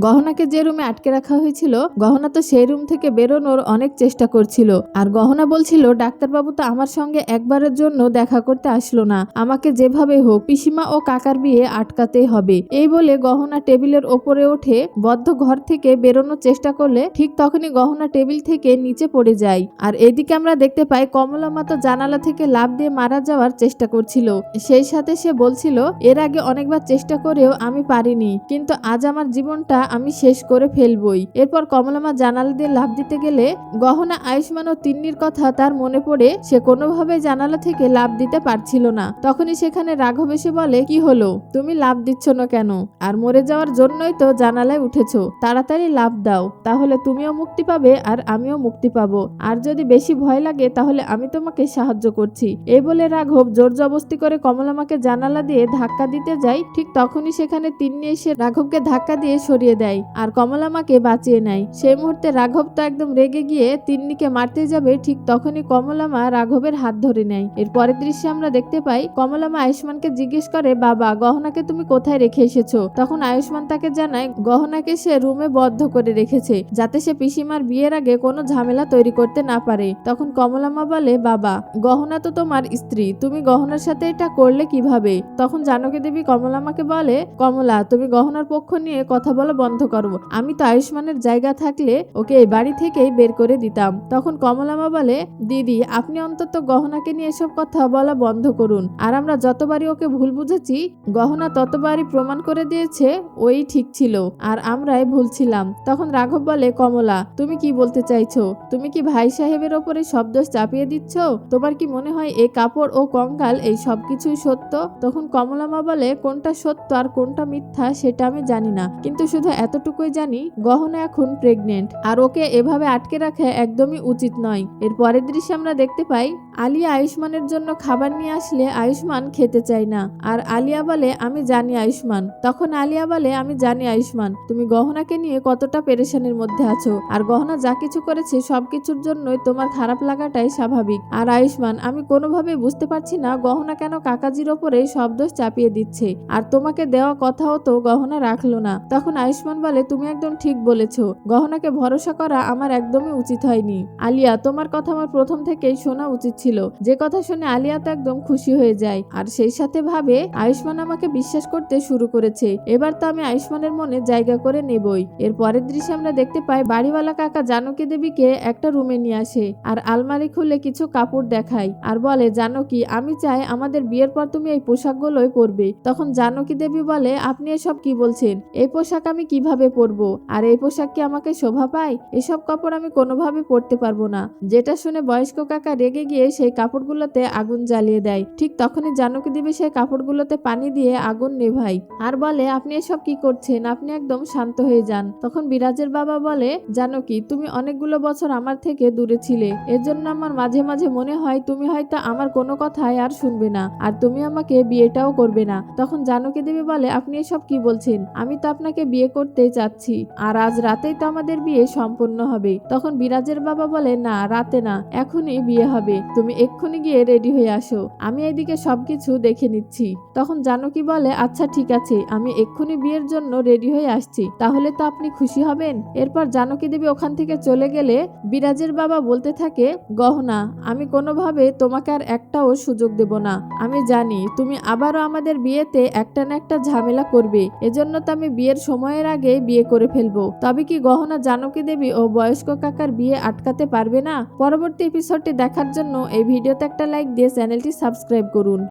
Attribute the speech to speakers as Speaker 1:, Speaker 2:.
Speaker 1: গহনাকে যে রুমে আটকে রাখা হয়েছিল, গহনা তো সেই রুম থেকে বেরোনোর অনেক চেষ্টা করছিল। আর গহনা বলছিল, ডাক্তারবাবু তো আমার সঙ্গে একবারের জন্য দেখা করতে আসলো না। আমাকে যেভাবে হোক পিসিমা ও কাকার বিয়ে আটকাতেই হবে। এই বলে গহনা টেবিলের ওপরে ওঠে, বদ্ধ ঘর থেকে বেরোনোর চেষ্টা করলে ঠিক তখনই গহনা টেবিল থেকে নিচে পড়ে যায়। আর এদিকে আমরা দেখতে পাই কমলা মাতা জানালা থেকে লাভ দিয়ে মারা যাওয়ার চেষ্টা করছিল। সেই সাথে সে বলছিল, এর আগে অনেকবার চেষ্টা করেও আমি পারিনি। কিন্তু আজ আমার জীবনটা আমি শেষ করে ফেলবই। এরপর কমলামা জানালা দিয়ে লাভ দিতে গেলে গহনা, আয়ুষ্মান ও তিন্নির কথা তার মনে পড়ে, সে কোনোভাবে জানালা থেকে লাভ দিতে পারছিল না। তখনই সেখানে রাঘব এসে বলে, কি হলো? তুমি লাভ দিচ্ছ না কেন? আর মরে যাওয়ার জন্যই তো জানালায় উঠেছো। তাড়াতাড়ি লাভ দাও। তাহলে তুমিও মুক্তি পাবে আর আমিও মুক্তি পাবো। আর যদি বেশি ভয় লাগে, তাহলে আমি তোমাকে সাহায্য করছি। এই বলে রাঘব জোর জবস্তি করে কমলামাকে জানালা দিয়ে ধাক্কা দিতে যায়। ঠিক তখনই সেখানে তিন্নি এসে রাঘবকে ধাক্কা দিয়ে সরিয়ে দেয়। আর কমলামাকে বাঁচিয়ে নেয়। সেই মুহূর্তে রাঘব তো একদম রেগে গিয়ে তিন্নিকে মারতে যাবে, ঠিক তখনই কমলামা রাঘবের হাত ধরে নেয়। এর পরের দৃশ্যে আমরা দেখতে পাই কমলামা আয়ুষ্মানকে জিজ্ঞেস করে, বাবা, গহনাকে তুমি কোথায় রেখে এসেছ? তখন আয়ুষ্মান তাকে জানায়, গহনাকে সে রুমে বদ্ধ করে রেখেছে, যাতে সে পিসিমার বিয়ের আগে কোনো ঝামেলা তৈরি করতে না পারে। তখন কমলামা বলে, বাবা, গহনা তো তোমার স্ত্রী, তুমি গহনার সাথে এটা করলে কীভাবে? তখন জানকী দেবী কমলা কমলামাকে বলে, কমলা, তুমি গহনার পক্ষ নিয়ে কথা বলা বন্ধ করো আমি তো আয়ুষ্মানের জায়গা থাকলে ওকে এই বাড়ি থেকেই বের করে দিতাম। তখন কমলামা বলে, দিদি, আপনি অন্তত গহনাকে নিয়ে এসব কথা বলা বন্ধ করুন। আর আমরা যতবারই ওকে ভুল বুঝেছি, গহনা ততবারই প্রমাণ করে দিয়েছে, ওই ঠিক ছিল। আর আমরাই ভুল ছিলাম। তখন রাঘব বলে, কমলা, তুমি কি বলতে চাইছো? তুমি কি ভাই সাহেবের ওপরে সব দোষ চাপিয়ে দিচ্ছ? তোমার কি মনে হয় এই কাপড় ও কঙ্কাল এই সব কিছুই সত্য? তখন কমলামা বলে, কোনটা সত্য আর কোনটা মিথ্যা সেটা আমি জানি না। কিন্তু শুধু এতটুকুই জানি, গহনা এখন প্রেগনেন্ট আর ওকে এভাবে আটকে রাখা একদমই উচিত নয়। এর পরের দৃশ্যে আমরা দেখতে পাই, আলিয়া আয়ুষ্মানের জন্য খাবার নিয়ে আসলে আয়ুষ্মান খেতে চায় না। আর আলিয়া বলে, আমি জানি আয়ুষ্মান। তখন আলিয়া বলে, আমি জানি আয়ুষ্মান, তুমি গহনাকে নিয়ে কতটা পেরেশানির মধ্যে আছো। আর গহনা যা কিছু করেছে সবকিছুর জন্যই তোমার খারাপ লাগাটাই স্বাভাবিক। আর আয়ুষ্মান, আমি কোনোভাবে বুঝতে পারছি না গহনা কেন কাকাজির ওপরে সব দোষ চাপিয়ে দিচ্ছে। আর তোমাকে দেওয়া কথাও তো গহনা রাখল না। তখন আয়ুষ্মান বলে তুমি একদম ঠিক বলেছ। গহনাকে ভরসা করা আমার একদমই উচিত হয়নি। আলিয়া, তোমার কথা আমার প্রথম থেকেই শোনা উচিত ছিল। যে কথা শুনে আলিয়া তো একদম খুশি হয়ে যায়। আর সেই সাথে ভাবে আয়ুষ্মান আমাকে বিশ্বাস করতে শুরু করেছে। এবার তো আমি আয়ুষ্মানের মনে জায়গা করে নেবই। এর পরের দৃশ্যে আমরা দেখতে পাই বাড়িওয়ালা কাকা জানকী দেবীকে একটা রুমে নিয়ে আসে আর আলমারি খুলে কিছু কাপড় দেখায় আর বলে, জানকী, আমি চাই আমাদের বিয়ের পর তুমি এই পোশাকগুলোই পরবে। তখন জানকী দেবী বলে, আপনি এসব কি বলছেন? এই পোশাক আমি কীভাবে পরবো? আর এই পোশাক কি আমাকে শোভা পায়? এসব কাপড় আমি কোনোভাবে পরতে পারব না। যেটা শুনে বয়স্ক কাকা রেগে গিয়ে সেই কাপড়গুলোতে আগুন জ্বালিয়ে দেয়। ঠিক তখনই জানকী দেবী সেই কাপড়গুলোতে পানি দিয়ে আগুন নেভাই আর বলে, আপনি এসব কি করছেন? আপনি একদম শান্ত হয়ে যান। তখন বিরাজের বাবা বলে, জানকী, তুমি অনেকগুলো বছর আমার থেকে দূরে ছিলে। এজন্য আমার মাঝে মাঝে মনে হয় তুমি হয়তো আমার কোনো কথাই আর শুনবে না, আর তুমি আমাকে বিয়েটাও করবে না। তখন জানকী দেবী বলে, আপনি এসব কি বলছেন? আমি তো আপনাকে বিয়ে করতে চাচ্ছি। আর আজ রাতেই তো আমাদের বিয়ে সম্পন্ন হবে। তখন বিরাজের বাবা বলে, না, রাতে না, এখনই বিয়ে হবে। তুমি এক্ষুনি গিয়ে রেডি হয়ে আসো। আমি এদিকে সবকিছু দেখে নিচ্ছি। তখন জানকী বলে আচ্ছা ঠিক আছে, আমি এক্ষুনি বিয়ের জন্য রেডি হয়ে আসছি। তাহলে তো আপনি খুশি হবেন। এরপর জানকী দেবী ওখান থেকে চলে গেলে বিরাজের বাবা বলতে থাকে, গহনা, আমি কোনোভাবে তোমাকে আর একটাও সুযোগ দেব না। আমি জানি তুমি আবারও আমাদের বিয়েতে একটা না একটা ঝামেলা করবে। এজন্য তো আমি বিয়ের সময়ের আগে বিয়ে করে ফেলব। তবে কি গহনা জানকী দেবী ও বয়স্ক কাকার বিয়ে আটকাতে পারবে না? পরবর্তী এপিসোডটি দেখার জন্য এই ভিডিওতে একটা লাইক দিয়ে চ্যানেলটি সাবস্ক্রাইব করুন।